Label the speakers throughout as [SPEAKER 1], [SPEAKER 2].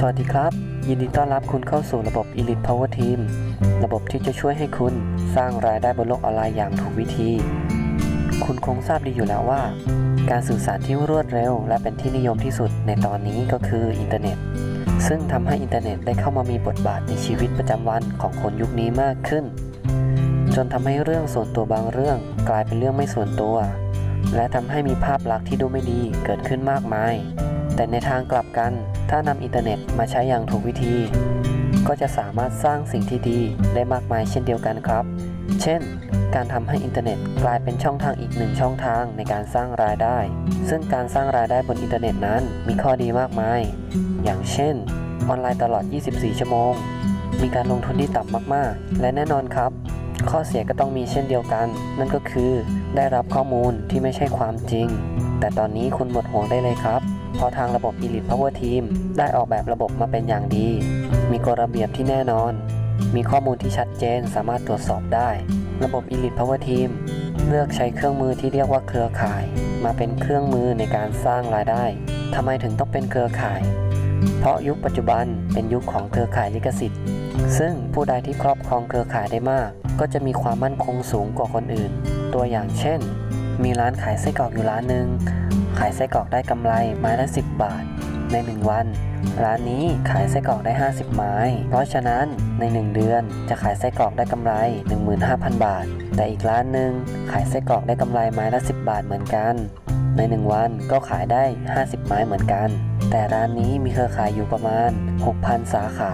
[SPEAKER 1] สวัสดีครับ ยินดีต้อนรับคุณเข้าสู่ระบบ Elite Power Team ระบบที่จะช่วยให้คุณสร้างรายได้บนโลกออนไลน์อย่างถูกวิธี คุณคงทราบดีอยู่แล้วว่า การสื่อสารที่รวดเร็ว และเป็นที่นิยมที่สุดในตอนนี้ก็คืออินเทอร์เน็ต ซึ่งทำให้อินเทอร์เน็ตได้เข้ามามีบทบาทในชีวิตประจำวันของคนยุคนี้มากขึ้น จนทำให้เรื่องส่วนตัวบางเรื่องกลายเป็นเรื่องไม่ส่วนตัว และทำให้มีภาพลักษณ์ที่ดูไม่ดีเกิดขึ้นมากมาย แต่ในทางกลับกัน ถ้านำอินเทอร์เน็ตมาใช้อย่างถูกวิธี ก็จะสามารถสร้างสิ่งที่ดีได้มากมายเช่นเดียวกันครับ เช่น การทำให้อินเทอร์เน็ตกลายเป็นช่องทางอีกหนึ่งช่องทางในการสร้างรายได้ ซึ่งการสร้างรายได้บนอินเทอร์เน็ตนั้นมีข้อดีมากมาย อย่างเช่น ออนไลน์ตลอด 24 ชั่วโมง มีการลงทุนที่ต่ำมากๆ และแน่นอนครับข้อเสียก็ต้องมีเช่นเดียวกัน นั่นก็คือได้รับข้อมูลที่ไม่ใช่ความจริง แต่ตอนนี้คุณหมดห่วงได้เลยครับ เพราะทางระบบ Elite Power Team ได้ออกแบบระบบมาเป็นอย่างดี มีกฎระเบียบที่แน่นอน มีข้อมูลที่ชัดเจนสามารถตรวจสอบได้ ระบบ Elite Power Team เลือกใช้เครื่องมือที่เรียกว่าเครือข่าย มาเป็นเครื่องมือในการสร้างรายได้ทำไมถึงต้องเป็นเครือข่าย เพราะยุคปัจจุบันเป็นยุคของเครือข่ายลิขสิทธิ์ ซึ่งผู้ใดที่ครอบครองเครือข่ายได้มาก ก็จะมีความมั่นคงสูงกว่าคนอื่น ตัวอย่างเช่น มีร้านขายไส้กรอกอยู่ร้านหนึ่ง ขายไส้กรอกได้กำไรไม้ละ 10 บาท ใน 1 วัน ร้านนี้ขายไส้กรอกได้ 50 ไม้ เพราะฉะนั้นใน 1 เดือนจะขายไส้กรอกได้กำไร 15,000 บาท แต่อีกร้านหนึ่งขายไส้กรอกได้กำไรไม้ละ 10 บาทเหมือนกัน ใน 1 วันก็ขายได้ 50 ไม้เหมือนกัน แต่ร้านนี้มีเครือข่ายอยู่ประมาณ 6,000 สาขา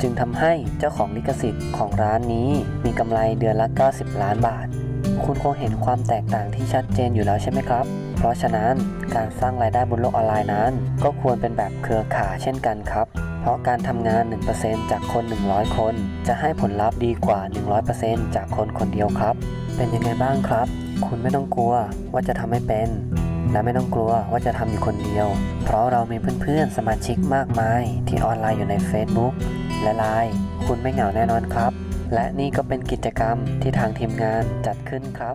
[SPEAKER 1] จึงทำให้เจ้าของลิขสิทธิ์ของร้านนี้มีกำไรเดือนละ 90 ล้านบาท คุณคงเห็นความแตกต่างที่ชัดเจนอยู่แล้วใช่ไหมครับ เพราะฉะนั้นการสร้างรายได้บนโลกออนไลน์นั้น ก็ควรเป็นแบบเครือข่ายเช่นกันครับ เพราะการทำงาน 1%จากคน 100 คน จะให้ผลลัพธ์ดีกว่า 100%จากคนคนเดียวครับ เป็นยังไงบ้างครับ คุณไม่ต้องกลัวว่าจะทำไม่เป็น และไม่ต้องกลัวว่าจะทำอยู่คนเดียว เพราะเรามีเพื่อนๆ สมาชิกมากมาย ที่ออนไลน์อยู่ใน Facebook และ Line คุณไม่เหงาแน่นอนครับ และนี่ก็เป็นกิจกรรมที่ทางทีมงานจัดขึ้นครับ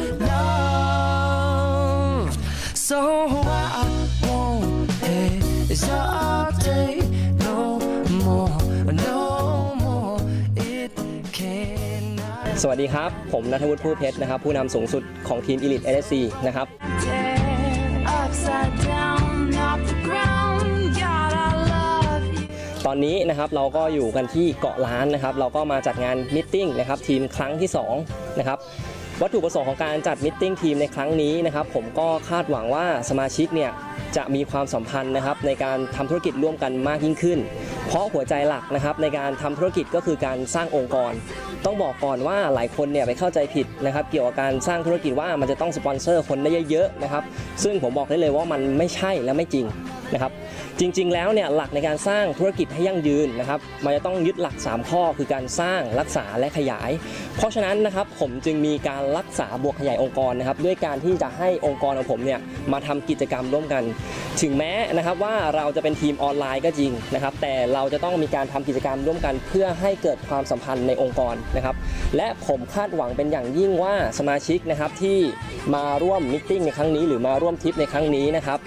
[SPEAKER 2] สวัสดีครับ ผมนัทวุฒิผู้เพชรนะครับ ผู้นำสูงสุดของทีม Elite LSC นะครับ ตอนนี้นะครับเราก็อยู่กันที่เกาะล้านนะครับ เราก็มาจัดงานมิทติ้งนะครับทีมครั้งที่2นะครับ วัตถุประสงค์ของการจัดมิทติ้งทีมในครั้งนี้นะครับผมก็คาดหวังว่าสมาชิกเนี่ยจะมีความสัมพันธ์นะครับในการทำธุรกิจร่วมกันมากยิ่งขึ้น เพราะหัวใจหลักนะครับในการทำธุรกิจก็คือการสร้างองค์กร ต้องบอกก่อนว่าหลายคนเนี่ยไปเข้าใจผิดนะครับเกี่ยวกับการสร้างธุรกิจว่ามันจะต้องสปอนเซอร์คนได้เยอะๆนะครับซึ่งผมบอกได้เลยว่ามันไม่ใช่และไม่จริง นะครับจริงๆแล้วเนี่ยหลักในการสร้างธุรกิจให้ยั่งยืนนะครับมันจะต้องยึดหลัก 3 ข้อคือการสร้างรักษาและขยาย เพราะฉะนั้นนะครับผมจึงมีการรักษาบวกขยายองค์กรนะครับด้วยการที่จะให้องค์กรของผมเนี่ยมาทำกิจกรรมร่วมกัน ถึงแม้นะครับว่าเราจะเป็นทีมออนไลน์ก็จริงนะครับแต่เราจะต้องมีการทำกิจกรรมร่วมกัน เพื่อให้เกิดความสัมพันธ์ในองค์กรนะครับและผมคาดหวังเป็นอย่างยิ่งว่าสมาชิกนะครับที่มาร่วมมิทติ้งในครั้งนี้หรือมาร่วมทริปในครั้งนี้นะครับ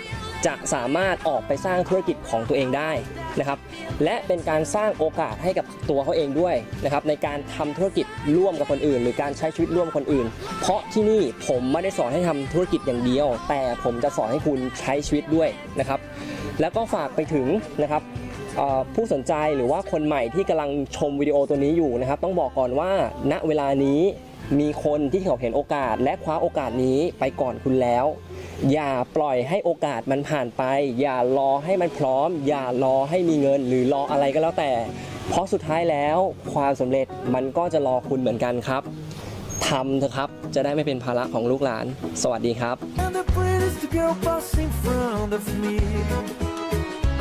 [SPEAKER 2] จะสามารถออกไปสร้างธุรกิจของตัวเองได้นะครับ และเป็นการสร้างโอกาสให้กับตัวเขาเองด้วยนะครับในการทำธุรกิจร่วมกับคนอื่น หรือการใช้ชีวิตร่วมคนอื่น เพราะที่นี่ผมไม่ได้สอนให้ทำธุรกิจอย่างเดียว แต่ผมจะสอนให้คุณใช้ชีวิตด้วยนะครับ แล้วก็ฝากไปถึงนะครับผู้สนใจหรือว่าคนใหม่ที่กำลังชมวิดีโอตัวนี้อยู่นะครับ ต้องบอกก่อนว่าณเวลานี้มีคนที่เขาเห็นโอกาสและคว้าโอกาสนี้ไปก่อนคุณแล้ว อย่าปล่อยให้โอกาสมันผ่านไป อย่ารอให้มันพร้อม อย่ารอให้มีเงิน หรือรออะไรก็แล้วแต่ เพราะสุดท้ายแล้วความสำเร็จมันก็จะรอคุณเหมือนกันครับทำเถอะครับจะได้ไม่เป็นภาระของลูกหลาน สวัสดีครับ
[SPEAKER 3] And the prettiest girl passed in front of me.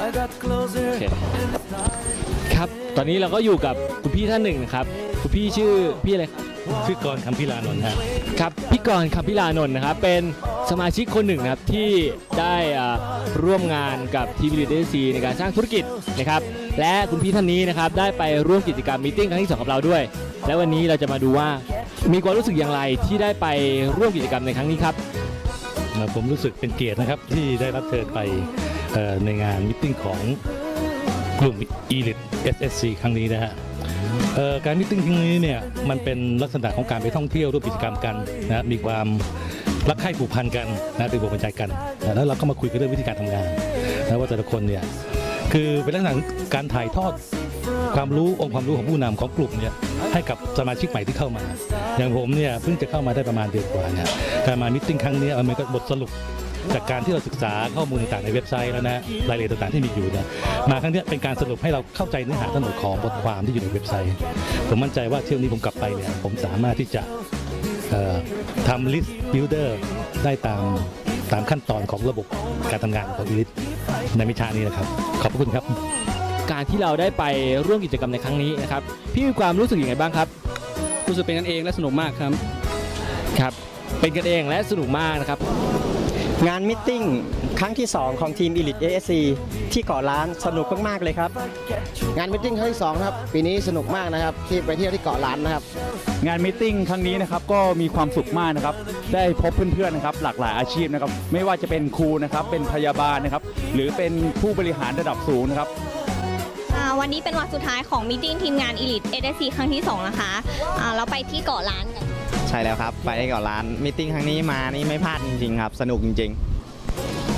[SPEAKER 3] I got closer
[SPEAKER 4] Okay.
[SPEAKER 3] and started
[SPEAKER 4] ครับ ตอนนี้เราก็อยู่กับคุณพี่ท่านหนึ่งนะครับ คุณพี่ชื่อพี่อะไรครับ
[SPEAKER 5] ชื่อกรคำพิลานนท์ฮะ
[SPEAKER 4] ครับ พี่กรณ์คำพิลานนท์นะครับ เป็น สมาชิกคนหนึ่งนะครับที่ได้ร่วมงานกับทีวีดีซีในการสร้างธุรกิจนะครับและคุณพี่ท่านนี้นะครับได้ไปร่วมกิจกรรมมีติ้งครั้งที่สองกับเราด้วย และวันนี้เราจะมาดูว่ามีความรู้สึกอย่างไรที่ได้ไปร่วมกิจกรรมในครั้งนี้ครับ
[SPEAKER 5] ผมรู้สึกเป็นเกียรตินะครับที่ได้รับเชิญไปในงานมิทติ้งของกลุ่ม Elite SSC ครั้งนี้นะฮะการมิทติ้งครั้งนี้เนี่ยมันเป็นลักษณะของการไปท่องเที่ยวร่วมกิจกรรมกันนะมีความ รักใคร่ผูกพันกันนะเป็นบุญใจกันนะแล้วเราก็มาคุยกันเรื่องวิธีการทำงานนะว่าแต่ละคนเนี่ยคือเป็นลักษณะการถ่ายทอดความรู้องค์ความรู้ของผู้นำของกลุ่มเนี่ยให้กับสมาชิกใหม่ที่เข้ามา อย่างผมเนี่ยเพิ่งจะเข้ามาได้ประมาณเดือนกว่าเนี่ยการมามิทติ้งครั้งนี้มันก็บทสรุปจากการที่เราศึกษาข้อมูลต่างๆในเว็บไซต์แล้วนะรายละเอียดต่างๆที่มีอยู่เนี่ยมาครั้งนี้เป็นการสรุปให้เราเข้าใจเนื้อหาทั้งหมดของบทความที่อยู่ในเว็บไซต์ ผมมั่นใจว่าเที่ยวนี้ผมกลับไปเนี่ยผมสามารถที่จะ เอ่อทำ list builder ได้ตามตามขั้นตอนของระบบการทำงานของ Elite ในวิชานี้นะครับ ขอบพระคุณครับ
[SPEAKER 4] การที่เราได้ไปร่วมกิจกรรมในครั้งนี้นะครับ พี่มีความรู้สึกอย่างไรบ้างครับ
[SPEAKER 6] รู้สึกเป็นกันเองและสนุกมากครับ
[SPEAKER 4] ครับ เป็นกันเองและสนุกมากนะครับ
[SPEAKER 7] งานมิทติ้งค รั้งที่ 2 ของทีม Elite ASC ที่เกาะล้านสนุกมาก ๆ เลยครับ
[SPEAKER 8] งานมิทติ้งครั้งที่สองครับ ปีนี้สนุกมากนะครับ ที่ไปเที่ยวที่เกาะล้านนะครับ
[SPEAKER 6] งานมิทติ้งครั้งนี้นะครับก็มีความสุขมากนะครับ ได้พบเพื่อนๆนะครับหลากหลายอาชีพนะครับ ไม่ว่าจะเป็นครูนะครับ เป็นพยาบาลนะครับ หรือเป็นผู้บริหารระดับสูงนะครับ
[SPEAKER 9] อ่าวันนี้เป็นวันสุดท้ายของมีติ้งทีมงาน Elite a s c ครั้งที่ 2 นะคะอ่าเราไปที่เกาะล้านกัน
[SPEAKER 8] ใช่แล้วครับ ไปที่เกาะล้านมิทติ้งครั้งนี้มานี่ไม่พลาดจริงๆครับ สนุกจริงๆ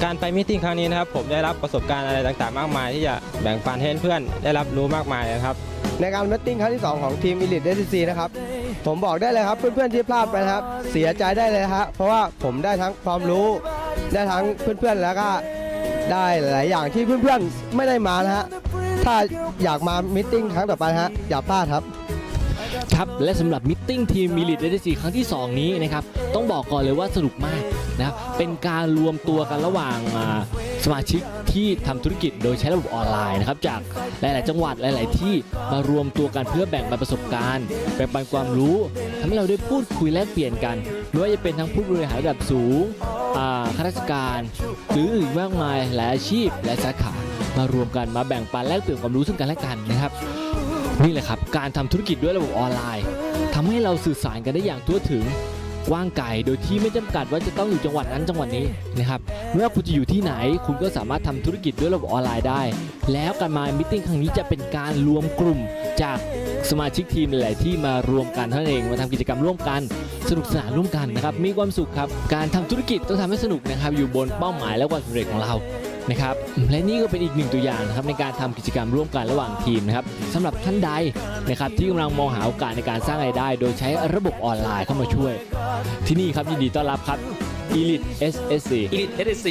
[SPEAKER 10] การไปมิทติ้งครั้งนี้นะครับผมได้รับประสบการณ์อะไรต่างๆ มากมาย ที่จะแบ่งปันให้เพื่อนได้รับรู้มากมายนะครับ
[SPEAKER 8] ในการมิทติ้งครั้งที่ 2 ของทีม Elite SCC นะครับผมบอกได้เลยครับเพื่อนๆที่พลาดไปนะครับ เสียใจได้เลยครับเพราะว่าผมได้ทั้งความรู้ได้ทั้งเพื่อนๆแล้วก็ได้หลายอย่างที่เพื่อนๆไม่ได้มานะฮะถ้าอยากมามิทติ้งครั้งต่อไปฮะอย่าพลาดครับ
[SPEAKER 4] ครับและสำหรับมิทติ้งทีมมิลิทเดซีครั้งที่ 2 นี้นะครับต้องบอกก่อนเลยว่าสนุกมากนะครับเป็นการรวมตัวกันระหว่างสมาชิกที่ทำธุรกิจโดยใช้ระบบออนไลน์นะครับจากหลาย ๆ จังหวัดหลาย ๆ ที่มารวมตัวกันเพื่อแบ่งปันประสบการณ์แบ่งปันความรู้ทำให้เราได้พูดคุยแลกเปลี่ยนกันไม่ว่าจะเป็นทั้งผู้บริหารระดับสูงข้าราชการ หรืออื่นมากมายหลายอาชีพและสาขามารวมกันมาแบ่งปันแลกเปลี่ยนความรู้ซึ่งกันและกันนะครับ นี่แหละครับ การทำธุรกิจด้วยระบบออนไลน์ทำให้เราสื่อสารกันได้อย่างทั่วถึงกว้างไกลโดยที่ไม่จำกัดว่าจะต้องอยู่จังหวัดนั้นจังหวัดนี้นะครับไม่ว่าคุณจะอยู่ที่ไหน คุณก็สามารถทำธุรกิจด้วยระบบออนไลน์ได้ แล้วการมามิทติ้งครั้งนี้จะเป็นการรวมกลุ่มจากสมาชิกทีมหลายๆที่มารวมกันเท่านั้นเองมาทำกิจกรรมร่วมกัน สนุกสนานร่วมกันนะครับมีความสุขครับการทำธุรกิจต้องทำให้สนุกนะครับอยู่บนเป้าหมายและความสำเร็จของเรา นะครับและนี่ก็เป็นอีกหนึ่งตัวอย่างนะครับในการทำกิจกรรมร่วมกันระหว่างทีมนะครับสำหรับท่านใดนะครับที่กำลังมองหาโอกาสในการสร้างรายได้ โดยใช้ระบบออนไลน์เข้ามาช่วย ที่นี่ครับยินดีต้อนรับครับ Elite SSC
[SPEAKER 6] Elite ASC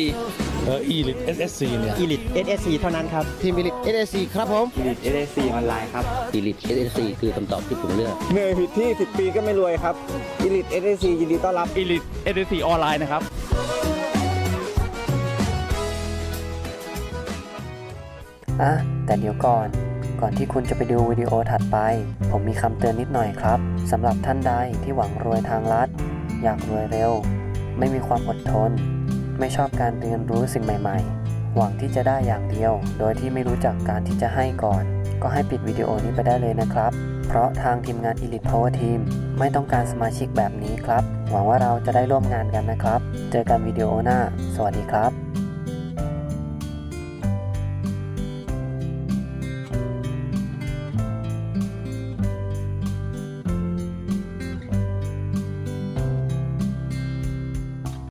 [SPEAKER 5] เอ่อ Elite SSC เนี่ย
[SPEAKER 7] Elite ASC เท่านั้นครับ
[SPEAKER 8] ทีม Elite SCC ครับผม
[SPEAKER 7] Elite ASC ออนไลน์ครับ
[SPEAKER 11] Elite SSC คือคำตอบที่ผมเลือก
[SPEAKER 8] เหนื่อยผิดที่ 10 ปีก็ไม่รวยครับ Elite SCC ยินดีต้อนรับ
[SPEAKER 6] Elite ASC ออนไลน์นะครับ
[SPEAKER 1] อะแต่เดี๋ยวก่อน ก่อนที่คุณจะไปดูวิดีโอถัดไป ผมมีคำเตือนนิดหน่อยครับสำหรับท่านใดที่หวังรวยทางลัด อยากรวยเร็ว ไม่มีความอดทน ไม่ชอบการเรียนรู้สิ่งใหม่ๆ หวังที่จะได้อย่างเดียว โดยที่ไม่รู้จักการที่จะให้ก่อน ก็ให้ปิดวิดีโอนี้ไปได้เลยนะครับ เพราะทางทีมงาน Elite Power Team ไม่ต้องการสมาชิกแบบนี้ครับ หวังว่าเราจะได้ร่วมงานกันนะครับ เจอกันวิดีโอหน้า สวัสดีครับ